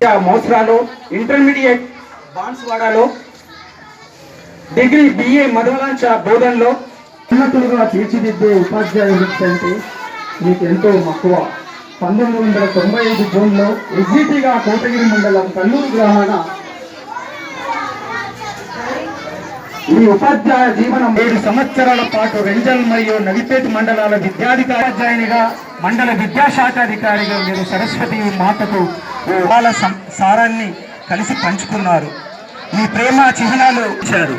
మోస్రాలో intermediate బాన్స్వాడలో degree BA మధువలాంచ బోధనలో ఉన్నతులుగా తీర్చిదిద్దే ఉపాధ్యాయ వృత్తి అంటే మీకు ఎంతో మక్కువ. పంతొమ్మిది వందల తొంభై ఐదు జూన్లో ఎస్జిటిగా కోటగిరి మండలం కల్లూరు గ్రామాన ఈ ఉపాధ్యాయ జీవనం ఏడు సంవత్సరాల పాటు రెంజల్ మరియు నవిపేట మండలాల విద్యాధికారి ఉపాధ్యాయునిగా మండల విద్యాశాఖాధికారిగా మీరు సరస్వతి మాతకు వాళ్ళ సం- సారాన్ని కలిసి పంచుకున్నారు. మీ ప్రేమ చిహ్నాలు ఇచ్చారు.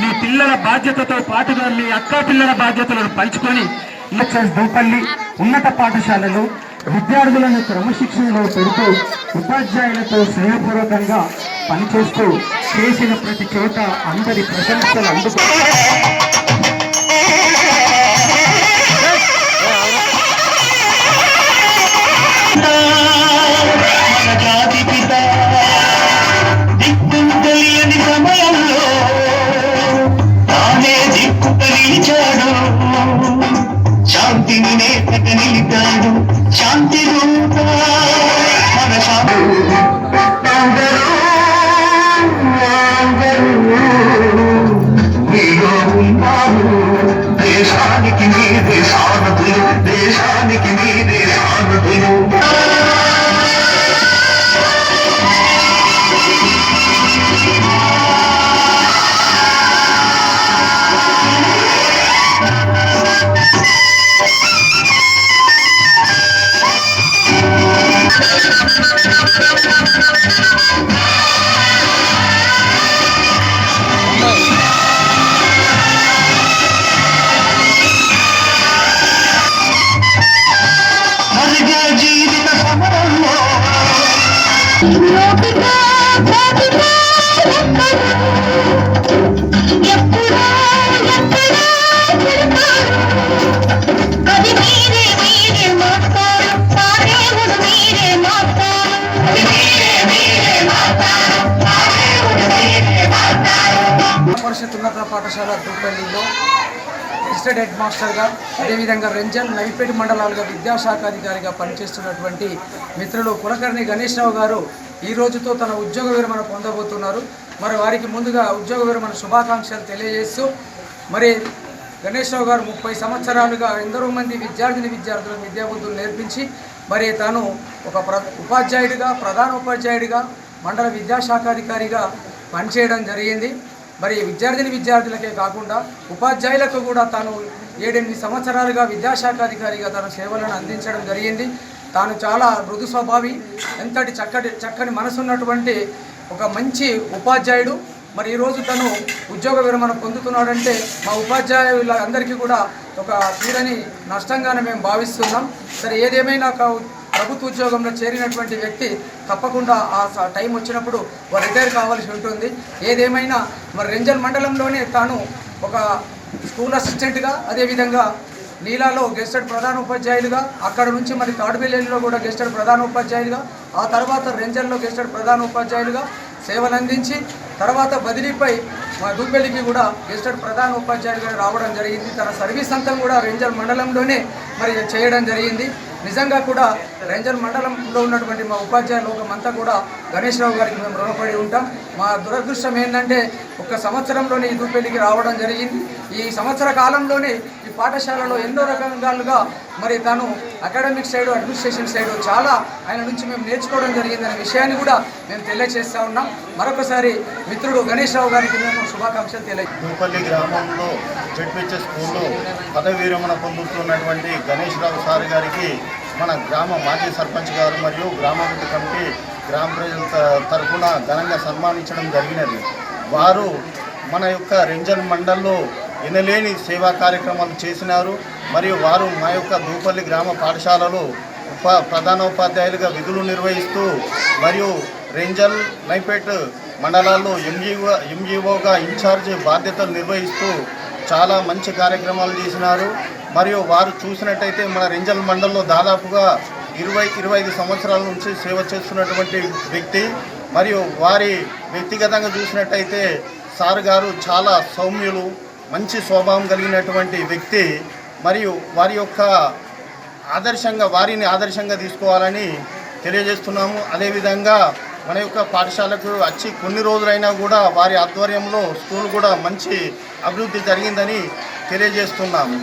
మీ పిల్లల బాధ్యతతో పాటుగా మీ అక్క పిల్లల బాధ్యతలను పంచుకొని లెక్చర్స్ దూపల్లి ఉన్నత పాఠశాలలో విద్యార్థులను క్రమశిక్షణలో పెడుతూ ఉపాధ్యాయులతో స్నేహపూర్వకంగా పనిచేస్తూ చేసిన ప్రతి చోట అందరి ప్రశంసలు అందుకు జాతి పిత దిక్కు తెలియని సమయంలో తానే దిక్కు నిలిచాడు శాంతిని నేతక నిలిపాడు. శాంతి మన శాంతి దేశానికి మీదే దేశానికి ఎప్పుడో ఎప్పుడో పరిషత్ ఉన్నత పాఠశాల దూపల్లిలో అసిస్టెంట్ హెడ్ మాస్టర్గా అదేవిధంగా రంజన్ నవిపేట మండలాలుగా విద్యాశాఖ అధికారిగా పనిచేస్తున్నటువంటి మిత్రులు కులకర్ణి గణేష్ రావు గారు ఈ రోజుతో తన ఉద్యోగ విరమణ పొందబోతున్నారు. మరి వారికి ముందుగా ఉద్యోగ విరమణ శుభాకాంక్షలు తెలియజేస్తూ మరి గణేష్ రావు గారు ముప్పై సంవత్సరాలుగా ఎందరో మంది విద్యార్థిని విద్యార్థులకు విద్యాబుద్ధులు నేర్పించి మరి తాను ఒక ప్ర ఉపాధ్యాయుడిగా ప్రధాన ఉపాధ్యాయుడిగా మండల విద్యాశాఖాధికారిగా పనిచేయడం జరిగింది. మరి విద్యార్థిని విద్యార్థులకే కాకుండా ఉపాధ్యాయులకు కూడా తాను ఏడెనిమిది సంవత్సరాలుగా విద్యాశాఖ అధికారిగా తన సేవలను అందించడం జరిగింది. తాను చాలా మృదు స్వభావి ఎంతటి చక్కటి చక్కని మనసున్నటువంటి ఒక మంచి ఉపాధ్యాయుడు. మరి ఈరోజు తను ఉద్యోగ విరమణ పొందుతున్నాడంటే మా ఉపాధ్యాయులందరికీ కూడా ఒక తీరని నష్టంగానే మేము భావిస్తున్నాం. సరే ఏదేమైనా ప్రభుత్వ ఉద్యోగంలో చేరినటువంటి వ్యక్తి తప్పకుండా ఆ స- టైం వచ్చినప్పుడు వారు రిటైర్ కావాల్సి ఉంటుంది. ఏదేమైనా మరి రెంజల్ మండలంలోనే తాను ఒక స్కూల్ అసిస్టెంట్గా అదేవిధంగా నీలాలో గెస్టెడ్ ప్రధాన ఉపాధ్యాయులుగా అక్కడ నుంచి మరి తాడుబెల్లిలో కూడా గెస్టెడ్ ప్రధాన ఉపాధ్యాయులుగా ఆ తర్వాత రెంజల్లో గెస్టెడ్ ప్రధాన ఉపాధ్యాయులుగా సేవలు అందించి తర్వాత బదిలీపై మా దూపెల్లికి కూడా గెస్టెడ్ ప్రధాన ఉపాధ్యాయులుగా రావడం జరిగింది. తన సర్వీస్ అంతా కూడా రేంజర్ మండలంలోనే మరి చేయడం జరిగింది. నిజంగా కూడా రేంజర్ మండలంలో ఉన్నటువంటి మా ఉపాధ్యాయ లోకం అంతా కూడా గణేష్ రావు గారికి మేము రుణపడి ఉంటాం. మా దురదృష్టం ఏంటంటే ఒక సంవత్సరంలోనే ఈ దూపెల్లికి రావడం జరిగింది. ఈ సంవత్సర కాలంలోనే ఈ పాఠశాలలో ఎన్నో రకాలుగా మరి తను అకాడమిక్ సైడ్ అడ్మినిస్ట్రేషన్ సైడ్ చాలా ఆయన నుంచి మేము నేర్చుకోవడం జరిగిందనే విషయాన్ని కూడా మేము తెలియజేస్తూ ఉన్నాం. మరొకసారి మిత్రుడు గణేష్ రావు గారికి మేము శుభాకాంక్షలు తెలియ దూపల్లి గ్రామంలో స్కూల్లో పదవి విరమణ పొందుతున్నటువంటి గణేష్ రావు సార్ గారికి మన గ్రామ మాజీ సర్పంచ్ గారు మరియు గ్రామాభివృద్ధి కమిటీ గ్రామ ప్రజల త- తరఫున ఘనంగా సన్మానించడం జరిగినది. వారు మన యొక్క రెంజన్ మండల్లో ఎనలేని సేవా కార్యక్రమాలు చేసినారు. మరియు వారు మా యొక్క దూపల్లి గ్రామ పాఠశాలలో ఉప ప్రధానోపాధ్యాయులుగా విధులు నిర్వహిస్తూ మరియు రేంజల్ నైపేట్ మండలాల్లో ఎంజీఓ ఎంజీఓగా ఇన్ఛార్జ్ బాధ్యతలు నిర్వహిస్తూ చాలా మంచి కార్యక్రమాలు చేసినారు. మరియు వారు చూసినట్టయితే మన రింజల్ మండల్లో దాదాపుగా ఇరవై ఇరవై ఐదు సంవత్సరాల నుంచి సేవ చేస్తున్నటువంటి వ్యక్తి. మరియు వారి వ్యక్తిగతంగా చూసినట్టయితే సార్ గారు చాలా సౌమ్యులు మంచి స్వభావం కలిగినటువంటి వ్యక్తి. మరియు వారి యొక్క ఆదర్శంగా వారిని ఆదర్శంగా తీసుకోవాలని తెలియజేస్తున్నాము. అదేవిధంగా మన యొక్క పాఠశాలకు వచ్చి కొన్ని రోజులైనా కూడా వారి ఆధ్వర్యంలో స్కూల్ కూడా మంచి అభివృద్ధి జరిగిందని తెలియజేస్తున్నాము.